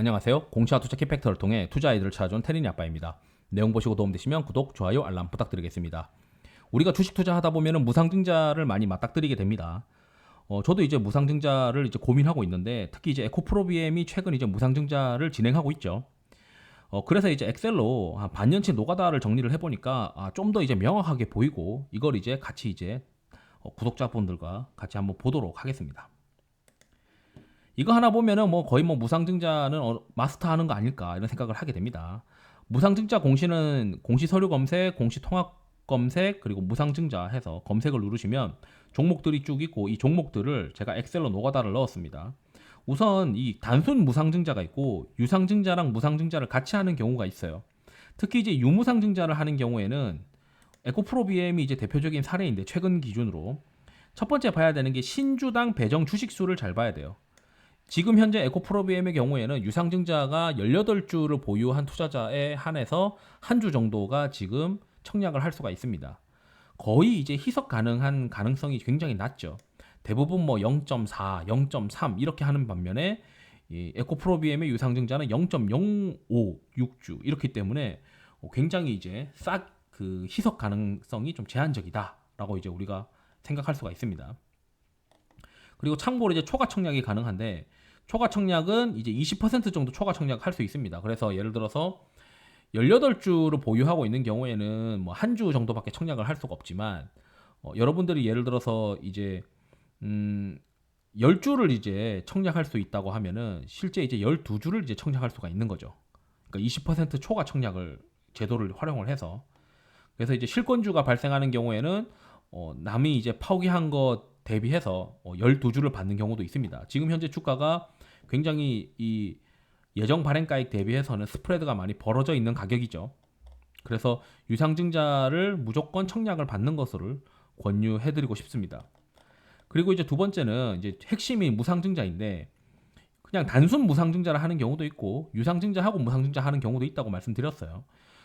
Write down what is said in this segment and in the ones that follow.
안녕하세요. 공시와 투자 키팩터를 통해 투자 아이들을 찾아준 테린이 아빠입니다. 내용 보시고 도움되시면 구독, 좋아요, 알람 부탁드리겠습니다. 우리가 주식 투자하다 보면은 무상증자를 많이 맞닥뜨리게 됩니다. 어, 저도 이제 무상증자를 이제 고민하고 있는데 특히 이제 에코프로비엠이 최근 이제 무상증자를 진행하고 있죠. 어, 그래서 이제 엑셀로 한 반년치 노가다를 정리를 해보니까 아, 좀 더 이제 명확하게 보이고 이걸 이제 같이 이제 어, 구독자분들과 같이 한번 보도록 하겠습니다. 이거 하나 보면은 뭐 거의 뭐 무상증자는 어, 마스터하는 거 아닐까 이런 생각을 하게 됩니다. 무상증자 공시는 공시 서류 검색, 공시 통합 검색 그리고 무상증자 해서 검색을 누르시면 종목들이 쭉 있고 이 종목들을 제가 엑셀로 노가다를 넣었습니다. 우선 이 단순 무상증자가 있고 유상증자랑 무상증자를 같이 하는 경우가 있어요. 특히 이제 유무상증자를 하는 경우에는 에코프로비엠이 이제 대표적인 사례인데 최근 기준으로 첫 번째 봐야 되는 게 신주당 배정 주식 수를 잘 봐야 돼요. 지금 현재 에코프로비엠의 경우에는 유상증자가 18주를 보유한 투자자에 한해서 한 주 정도가 지금 청약을 할 수가 있습니다. 거의 이제 희석 가능한 가능성이 굉장히 낮죠. 대부분 뭐 0.4, 0.3 이렇게 하는 반면에 이 에코프로비엠의 유상증자는 0.056주 이렇기 때문에 굉장히 이제 싹 그 희석 가능성이 좀 제한적이다라고 이제 우리가 생각할 수가 있습니다. 그리고 참고로 이제 초과 청약이 가능한데 초과 청약은 이제 20% 정도 초과 청약할 수 있습니다. 그래서 예를 들어서 18주를 보유하고 있는 경우에는 뭐 한 주 정도밖에 청약을 할 수가 없지만 어, 여러분들이 예를 들어서 이제 음 10주를 이제 청약할 수 있다고 하면은 실제 이제 12주를 이제 청약할 수가 있는 거죠. 그러니까 20% 초과 청약을 제도를 활용을 해서 그래서 이제 실권주가 발생하는 경우에는 어, 남이 이제 파기한 것 대비해서 어, 12주를 받는 경우도 있습니다. 지금 현재 주가가 굉장히 이 예정 발행가액 대비해서는 스프레드가 많이 벌어져 있는 가격이죠. 그래서 유상증자를 무조건 청약을 받는 것을 권유해드리고 싶습니다. 그리고 이제 두 번째는 이제 핵심이 무상증자인데 그냥 단순 무상증자를 하는 경우도 있고 유상증자하고 무상증자 하는 경우도 있다고 말씀드렸어요.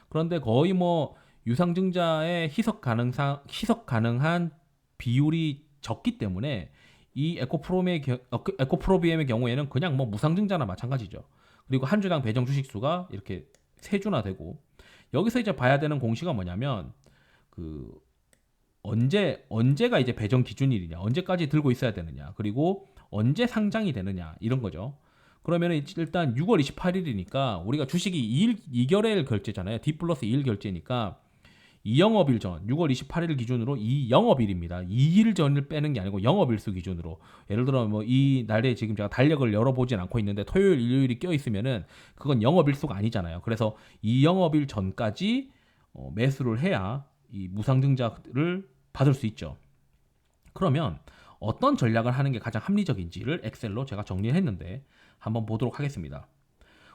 그런데 거의 뭐 유상증자의 희석 가능상 희석 가능한 비율이 적기 때문에 이 에코프롬의 어, 그 에코프로비엠의 경우에는 그냥 뭐 무상증자나 마찬가지죠. 그리고 한 주당 배정 주식 수가 이렇게 세 주나 되고 여기서 이제 봐야 되는 공시가 뭐냐면 그 언제 언제가 이제 배정 기준일이냐 언제까지 들고 있어야 되느냐 그리고 언제 상장이 되느냐 이런 거죠. 그러면 일단 6월 28일이니까 우리가 주식이 2일 2결일 결제잖아요. D 플러스 2일 결제니까 2영업일 전 6월 28일 기준으로 2영업일입니다. 2일 전을 빼는 게 아니고 영업일수 기준으로 예를 들어 뭐 이 날에 지금 제가 달력을 열어보진 않고 있는데 토요일 일요일이 껴 있으면은 그건 영업일수가 아니잖아요. 그래서 2영업일 전까지 어, 매수를 해야 이 무상증자를 받을 수 있죠. 그러면 어떤 전략을 하는 게 가장 합리적인지를 엑셀로 제가 정리했는데 한번 보도록 하겠습니다.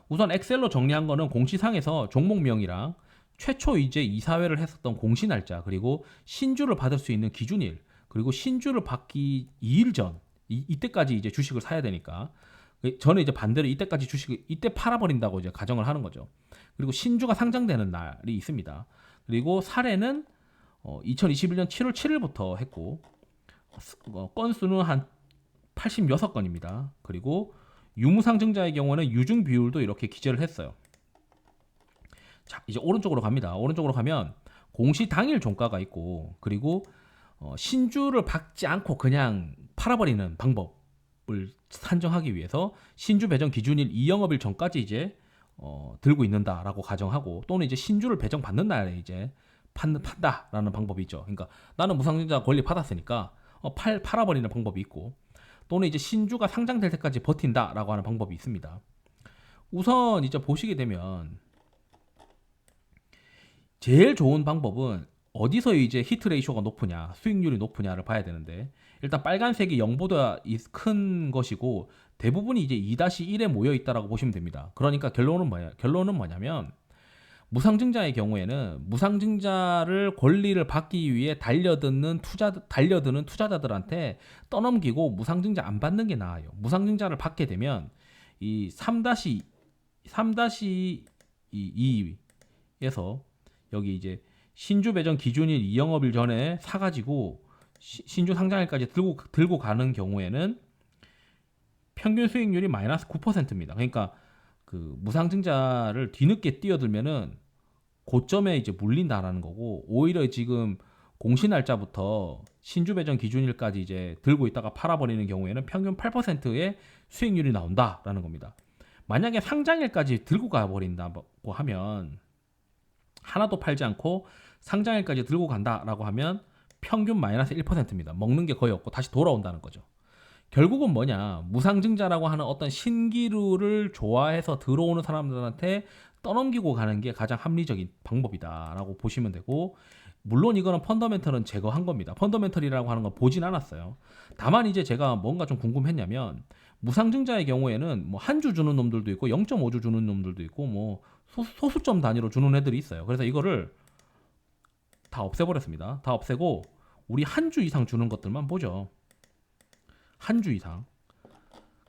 우선 엑셀로 정리한 거는 공시상에서 종목명이랑 최초 이제 이사회를 했었던 공시 날짜 그리고 신주를 받을 수 있는 기준일 그리고 신주를 받기 2일 전 이, 이때까지 이제 주식을 사야 되니까 저는 이제 반대로 이때까지 주식을 이때 팔아버린다고 이제 가정을 하는 거죠. 그리고 신주가 상장되는 날이 있습니다. 그리고 사례는 어, 2021년 7월 7일부터 했고 어, 건수는 한 86건입니다. 그리고 유무상증자의 경우는 유증 비율도 이렇게 기재를 했어요. 자, 이제 오른쪽으로 갑니다. 오른쪽으로 가면 공시 당일 종가가 있고 그리고 어, 신주를 받지 않고 그냥 팔아버리는 방법을 산정하기 위해서 신주 배정 기준일 2영업일 전까지 이제 어, 들고 있는다라고 가정하고 또는 이제 신주를 배정 받는 날에 이제 판, 판다라는 방법이 있죠. 그러니까 나는 무상증자 권리 받았으니까 어, 팔 팔아버리는 방법이 있고 또는 이제 신주가 상장될 때까지 버틴다라고 하는 방법이 있습니다. 우선 이제 보시게 되면 제일 좋은 방법은 어디서 이제 히트 레이쇼가 높으냐, 수익률이 높으냐를 봐야 되는데 일단 빨간색이 0보다 큰 것이고 대부분이 이제 2-1에 모여 있다라고 보시면 됩니다. 그러니까 결론은 뭐냐? 결론은 뭐냐면 무상증자의 경우에는 무상증자를 권리를 받기 위해 달려드는 투자 달려드는 투자자들한테 떠넘기고 무상증자 안 받는 게 나아요. 무상증자를 받게 되면 이 3-3-2에서 여기 이제 신주 배정 기준일 2영업일 전에 사가지고 시, 신주 상장일까지 들고 들고 가는 경우에는 평균 수익률이 마이너스 9%입니다. 그러니까 그 무상증자를 뒤늦게 뛰어들면은 고점에 이제 물린다라는 거고 오히려 지금 공시 날짜부터 신주 배정 기준일까지 이제 들고 있다가 팔아버리는 경우에는 평균 8%의 수익률이 나온다라는 겁니다. 만약에 상장일까지 들고 가버린다고 하면 하나도 팔지 않고 상장일까지 들고 간다라고 하면 평균 마이너스 1%입니다. 먹는 게 거의 없고 다시 돌아온다는 거죠. 결국은 뭐냐 무상증자라고 하는 어떤 신기루를 좋아해서 들어오는 사람들한테 떠넘기고 가는 게 가장 합리적인 방법이다라고 보시면 되고 물론 이거는 펀더멘털은 제거한 겁니다. 펀더멘털이라고 하는 건 보진 않았어요. 다만 이제 제가 뭔가 좀 궁금했냐면 무상증자의 경우에는 뭐 한 주 주는 놈들도 있고 0.5주 주는 놈들도 있고 뭐 소, 소수점 단위로 주는 애들이 있어요. 그래서 이거를 다 없애버렸습니다. 다 없애고 우리 한 주 이상 주는 것들만 보죠. 한 주 이상.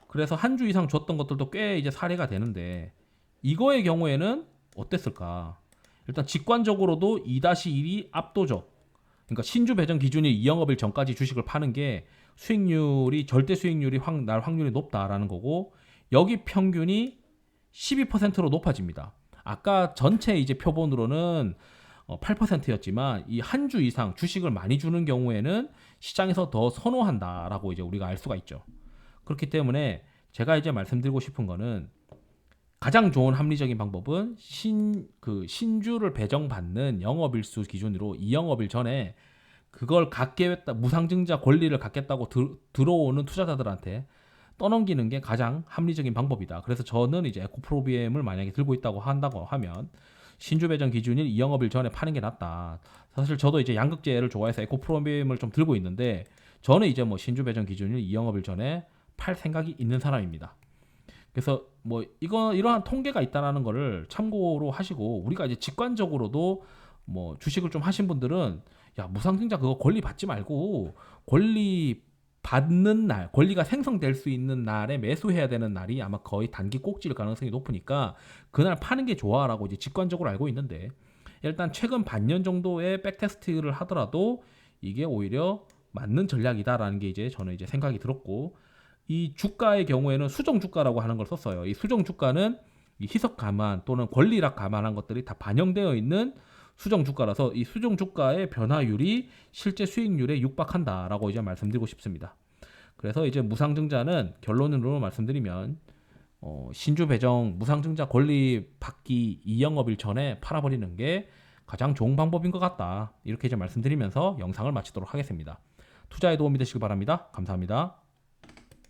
그래서 한 주 이상 줬던 것들도 꽤 이제 사례가 되는데 이거의 경우에는 어땠을까? 일단 직관적으로도 2-1이 압도적. 그러니까 신주 배정 기준이 이 영업일 전까지 주식을 파는 게 수익률이 절대 수익률이 확 날 확률이 높다라는 거고 여기 평균이 12%로 높아집니다. 아까 전체 이제 표본으로는 8%였지만 이 한 주 이상 주식을 많이 주는 경우에는 시장에서 더 선호한다라고 이제 우리가 알 수가 있죠. 그렇기 때문에 제가 이제 말씀드리고 싶은 거는 가장 좋은 합리적인 방법은 신 그 신주를 배정받는 영업일수 기준으로 이 영업일 전에 그걸 갖겠다 무상증자 권리를 갖겠다고 들, 들어오는 투자자들한테 떠넘기는 게 가장 합리적인 방법이다. 그래서 저는 이제 에코프로비엠을 만약에 들고 있다고 한다고 하면 신주 배정 기준일 이 영업일 전에 파는 게 낫다. 사실 저도 이제 양극재를 좋아해서 에코프로비엠을 좀 들고 있는데 저는 이제 뭐 신주 배정 기준일 이 영업일 전에 팔 생각이 있는 사람입니다. 그래서 뭐 이거 이러한 통계가 있다라는 거를 참고로 하시고 우리가 이제 직관적으로도 뭐 주식을 좀 하신 분들은 야 무상증자 그거 권리 받지 말고 권리 받는 날 권리가 생성될 수 있는 날에 매수해야 되는 날이 아마 거의 단기 꼭지일 가능성이 높으니까 그날 파는 게 좋아라고 이제 직관적으로 알고 있는데 일단 최근 반년 정도의 백테스트를 하더라도 이게 오히려 맞는 전략이다라는 게 이제 저는 이제 생각이 들었고 이 주가의 경우에는 수정 주가라고 하는 걸 썼어요. 이 수정 주가는 이 희석 감안 또는 권리락 감안한 것들이 다 반영되어 있는 수정 주가라서 이 수정 주가의 변화율이 실제 수익률에 육박한다라고 이제 말씀드리고 싶습니다. 그래서 이제 무상증자는 결론으로 말씀드리면 어, 신주 배정 무상증자 권리 받기 이영업일 전에 팔아버리는 게 가장 좋은 방법인 것 같다. 이렇게 이제 말씀드리면서 영상을 마치도록 하겠습니다. 투자에 도움이 되시길 바랍니다. 감사합니다.